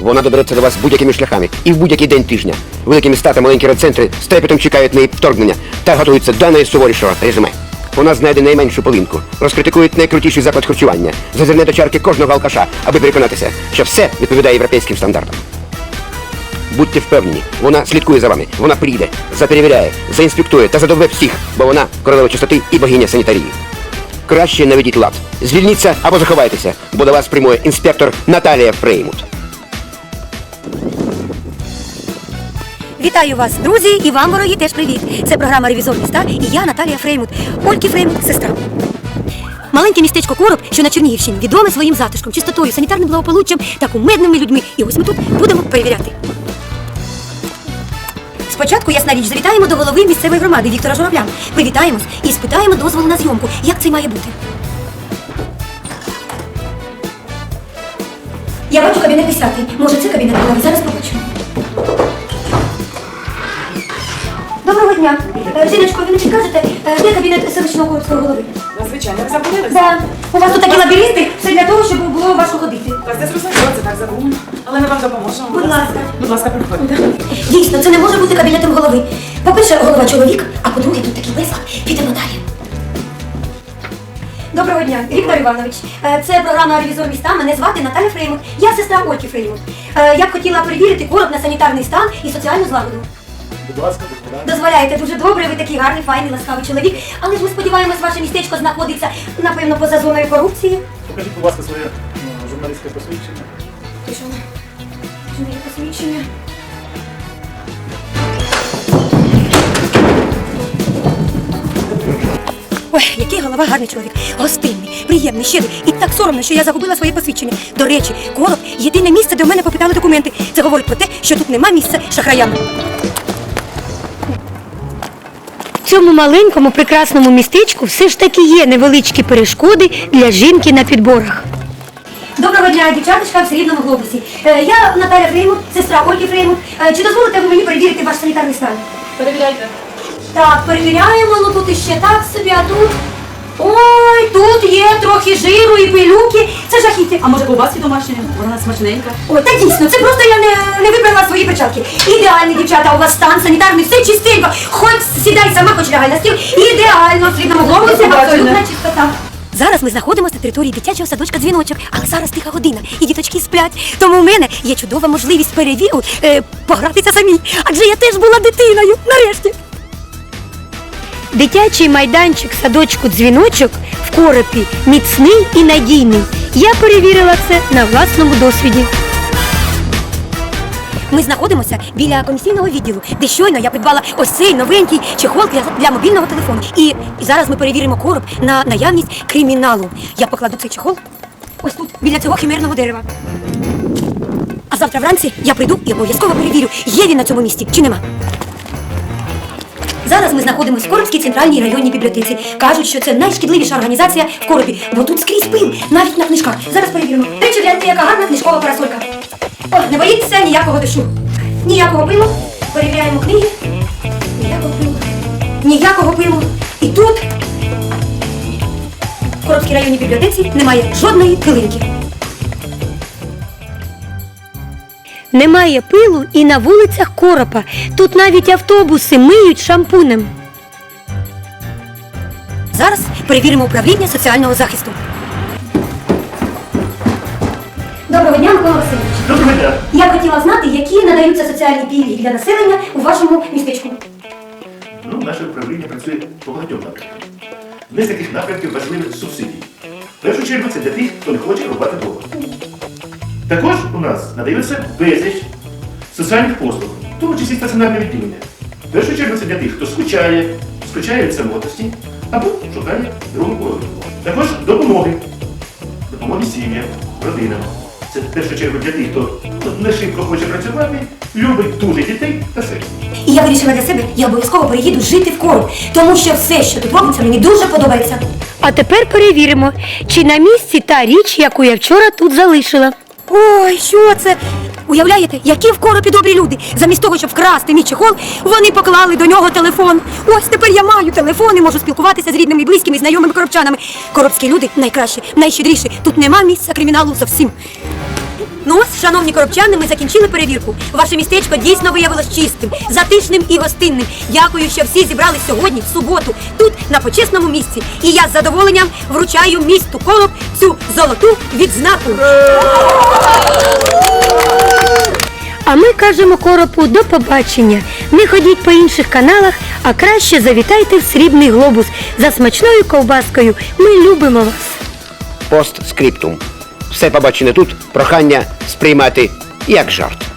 Вона добереться до вас будь-якими шляхами і в будь-який день тижня. Великі міста та маленькі райцентри з трепетом чекають на її вторгнення та готуються до найсуворішого режиме. Вона знайде найменшу полинку, розкритикує найкрутіший заклад харчування, зазирне до чарки кожного алкаша, аби переконатися, що все відповідає європейським стандартам. Будьте впевнені, вона слідкує за вами, вона прийде, заперевіряє, заінспектує та задовбе всіх, бо вона королева чистоти і богиня санітарії. Краще наведіть лад. Звільніться або заховайтеся, бо до вас прямує інспектор Наталія Фреймут. Вітаю вас, друзі, і вам, вороги, теж привіт. Це програма Ревізор міста і я Наталія Фреймут, Ольки Фреймут, сестра. Маленьке містечко Короб, що на Чернігівщині, відоме своїм затишком, чистотою, санітарним благополуччям та кумедними людьми. І ось ми тут будемо перевіряти. Спочатку, ясна річ, завітаємо до голови місцевої громади Віктора Журавля. Привітаємось і спитаємо дозволу на зйомку. Як це має бути? Я бачу кабінет 10. Може, це кабінет голови. Зараз побачимо. Доброго дня. Е, Жіночко, ви не підкажете, е, де кабінет селищного городського голови? Звичайно, ви забулилися? Да. У вас тут такі лабіринти, все для того, щоб було важко ходити. Так, це зрозуміло, це так забув. Але ми вам допоможемо. Будь ласка. Будь ласка, приходьте. Дійсно, це не може бути кабінетом голови. По-перше, голова чоловік, а по-друге, тут такий безлад. Підемо далі. Доброго дня, Віктор Іванович. Е, Це програма Ревізор міста. Мене звати Наталя Фреймут. Я сестра Ольки Фреймут. Е, Я б хотіла перевірити короб на санітарний стан і соціальну злагоду. Будь ласка, господа. Дозволяєте дуже добре, ви такий гарний, файний, ласкавий чоловік. Але ж ми сподіваємось, ваше містечко знаходиться, напевно, поза зоною корупції. Покажіть, будь ласка, своє ну, журналістське посвідчення. Ти що? Чи моє посвідчення? Ой, який голова гарний чоловік. Гостинний, приємний, щедрий. І так соромно, що я загубила своє посвідчення. До речі, короб єдине місце, де в мене попитали документи. Це говорить про те, що тут нема місця шахраям. В цьому маленькому прекрасному містечку все ж таки є невеличкі перешкоди для жінки на підборах. Доброго дня, дівчаточка в срібному глобусі. Е, я Наталя Фреймут, сестра Ольги Фреймут. Е, чи дозволите ви мені перевірити ваш санітарний стан? Перевіряйте. Так, перевіряємо, ну тут іще так собі, а тут. Ой, тут є трохи жиру і пилюки. Це жахіття. А може ковбаски домашні? Вона смачненька. Ой, та дійсно, це просто я не, не вибрала свої перчатки. Ідеальний, дівчата, у вас стан санітарний, все чистенько. Хоч сідай сама, хоч лягай на стіл. Ідеально, срібному глобусі, Побачення. абсолютна чистота. Зараз ми знаходимося на території дитячого садочка дзвіночок, але зараз тиха година, і діточки сплять. Тому в мене є чудова можливість перевіру е, погратися самій. Адже я теж була дитиною. Нарешті. Дитячий майданчик садочку дзвіночок в коропі міцний і надійний. Я перевірила це на власному досвіді. Ми знаходимося біля комісійного відділу, де щойно я придбала ось цей новенький чехол для, мобільного телефону. І зараз ми перевіримо короб на наявність криміналу. Я покладу цей чехол ось тут, біля цього химерного дерева. А завтра вранці я прийду і обов'язково перевірю, є він на цьому місці чи нема. Зараз ми знаходимося в Коробській центральній районній бібліотеці. Кажуть, що це найшкідливіша організація в Коробі, бо тут скрізь пил, навіть на книжках. Зараз перевіримо. Тричі гляньте, яка гарна книжкова парасолька. О, не боїться ніякого дощу. Ніякого пилу. Перевіряємо книги. Ніякого пилу. Ніякого пилу. І тут в Коробській районній бібліотеці немає жодної пилинки. Немає пилу і на вулицях коропа. Тут навіть автобуси миють шампунем. Зараз перевіримо управління соціального захисту. Доброго дня, Микола Васильович. Доброго дня. Я б хотіла знати, які надаються соціальні пільги для населення у вашому містечку. Ну, наше управління працює по багатьом напрямкам. Одне з таких напрямків важливих субсидії. В першу чергу це для тих, хто не хоче рубати дрова. Також у нас надаються безліч соціальних послуг, в тому числі стаціонарне відділення. В першу чергу це для тих, хто скучає, скучає від самотності або шукає другу половину. Також допомоги. Допомоги сім'ям, родинам. Це в першу чергу для тих, хто ну, не шибко хоче працювати, любить дуже дітей та себе. І я вирішила для себе, я обов'язково переїду жити в короб, тому що все, що тут робиться, мені дуже подобається. А тепер перевіримо, чи на місці та річ, яку я вчора тут залишила. Ой, що це? Уявляєте, які в коропі добрі люди. Замість того, щоб вкрасти мій чехол, вони поклали до нього телефон. Ось тепер я маю телефон і можу спілкуватися з рідними, близькими, знайомими коробчанами. Коробські люди найкращі, найщедріші. Тут нема місця криміналу зовсім. Ну ось, шановні коробчани, ми закінчили перевірку. Ваше містечко дійсно виявилось чистим, затишним і гостинним. Дякую, що всі зібрались сьогодні, в суботу, тут, на почесному місці. І я з задоволенням вручаю місту Колоб цю золоту відзнаку. А ми кажемо коропу до побачення. Не ходіть по інших каналах, а краще завітайте в срібний глобус за смачною ковбаскою. Ми любимо вас. Постскриптум. Все побачене тут прохання сприймати як жарт.